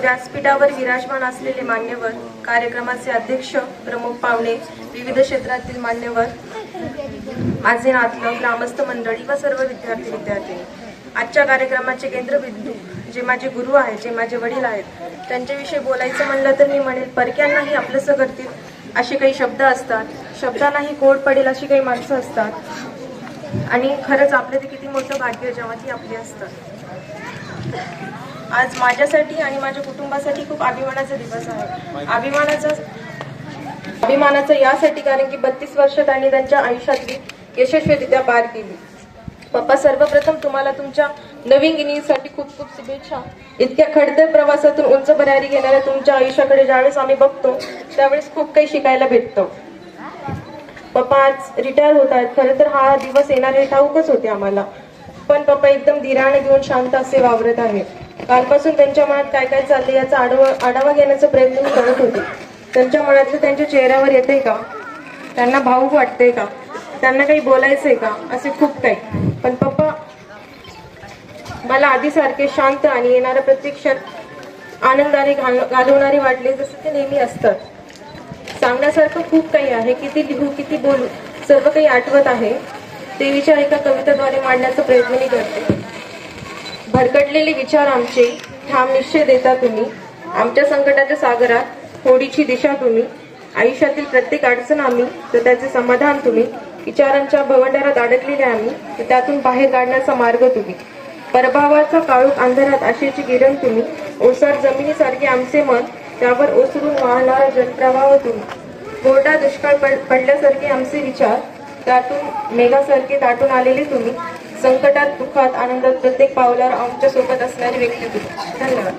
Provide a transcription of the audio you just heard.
व्यासपीठावर विराजमान असलेले मान्यवर कार्यक्रमाचे अध्यक्ष प्रमुख पाहुणे विविध क्षेत्रातील मान्यवर माझे नातलं ग्रामस्थ मंडळी व सर्व विद्यार्थी विद्यार्थिनी आजच्या कार्यक्रमाचे केंद्रबिंदू जे माझे गुरु आहेत जे माझे वडील आहेत त्यांच्याविषयी बोलायचं म्हणलं तर मी म्हणेल परक्यांनाही आपलंसं करतील असे काही शब्द असतात. शब्दांनाही कोड पडेल अशी काही माणसं असतात. आणि खरंच आपलं ते किती मोठं भाग्य जेव्हा ती आपली असतात. आज माझ्यासाठी आणि माझ्या कुटुंबासाठी खूप अभिमानाचा दिवस आहे. अभिमानाचा अभिमानाचं यासाठी कारण की बत्तीस वर्ष त्यांनी त्यांच्या आयुष्यातली यशस्वीरित्या पार केली. पप्पा सर्वप्रथम तुम्हाला तुमच्या नवीन गिनीसाठी खूप खूप शुभेच्छा. इतक्या खडतर प्रवासातून उंच भरारी घेणाऱ्या तुमच्या आयुष्याकडे ज्यावेळेस आम्ही बघतो त्यावेळेस खूप काही शिकायला भेटतं. पप्पा आज रिटायर होत आहेत. खरं तर हा दिवस येणार हे ठाऊकच होते आम्हाला. पण पप्पा एकदम धीराने घेऊन शांत असे वावरत आहेत. कालपासून त्यांच्या मनात काय काय चालले याचा आढावा आढावा घेण्याचा प्रयत्न मी करत होते. त्यांच्या मनातलं त्यांच्या चेहऱ्यावर येते का? त्यांना भाऊक वाटते का? त्यांना काही बोलायचंय का? असे खूप काही. पण पप्पा मला आधीसारखे शांत आणि येणाऱ्या प्रत्येक क्षण आनंदाने घाल- घालवणारे वाटले जसं ते नेहमी असतात. सांगण्यासारखं खूप काही आहे. किती लिहू किती बोलू सर्व काही आठवत आहे. ते विचार एका कवितेद्वारे मांडण्याचा प्रयत्न मी करते. भरकटलेले विचार आमचे ठाम निश्चय देता तुम्ही. आमच्या संकटाच्या सागरात होडीची दिशा तुम्ही. आयुष्यातील प्रत्येक अडचण आम्ही तर त्याचे समाधान तुम्ही. विचारांच्या भवंडारात अडकलेले आम्ही तर त्यातून बाहेर काढण्याचा मार्ग तुम्ही. परभावाचा काळूक अंधारात आशेची किरण तुम्ही. ओसार जमिनीसारखे आमचे मन त्यावर ओसरून वाहणारा जलप्रवाह तुम्ही. कोरडा दुष्काळ पड- पडल्यासारखे आमचे विचार त्यातून मेघासारखे दाटून आलेले तुम्ही. संकटात दुःखात आनंदात प्रत्येक पावलावर आमच्यासोबत असणारी व्यक्ती तुम्ही. धन्यवाद.